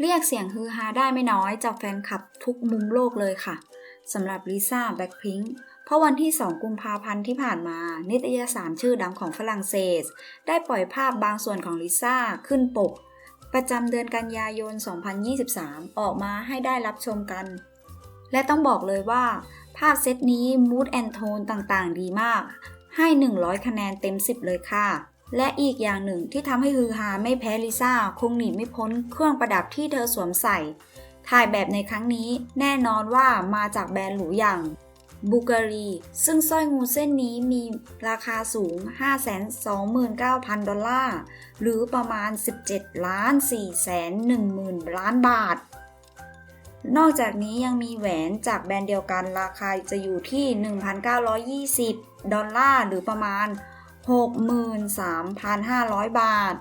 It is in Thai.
เรียกเสียงฮือฮาได้ไม่น้อยจากแฟนคลับทุกมุมโลกเลยค่ะสำหรับลิซ่าแบล็คพิงค์เพราะวันที่ 2 กุมภาพันธ์ที่ผ่านมา นิตยสารชื่อดังของฝรั่งเศส ได้ปล่อยภาพบางส่วนของลิซ่าขึ้นปก ประจำเดือนกันยายน 2023 ออกมาให้ได้รับชมกัน และต้องบอกเลยว่า ภาพเซตนี้มูดแอนโทนต่างๆ ดีมาก ให้ 100 คะแนนเต็ม 10 เลยค่ะ และอีกอย่างหนึ่งที่ทำให้ฮือฮาไม่แพ้ลิซ่าคงหนีไม่พ้นเครื่องประดับที่เธอสวมใส่ ถ่ายแบบในครั้งนี้แน่นอนว่ามาจากแบรนด์หรูอย่างบูการีซึ่งสร้อยงูเส้นนี้มีราคาสูง 529,000 ดอลลาร์ หรือประมาณ 17 ล้าน 4 แสน 1 หมื่นล้านบาท นอกจากนี้ยังมีแหวนจากแบรนด์เดียวกันราคาจะอยู่ที่ 1,920 ดอลลาร์ หรือประมาณ 63,500 บาท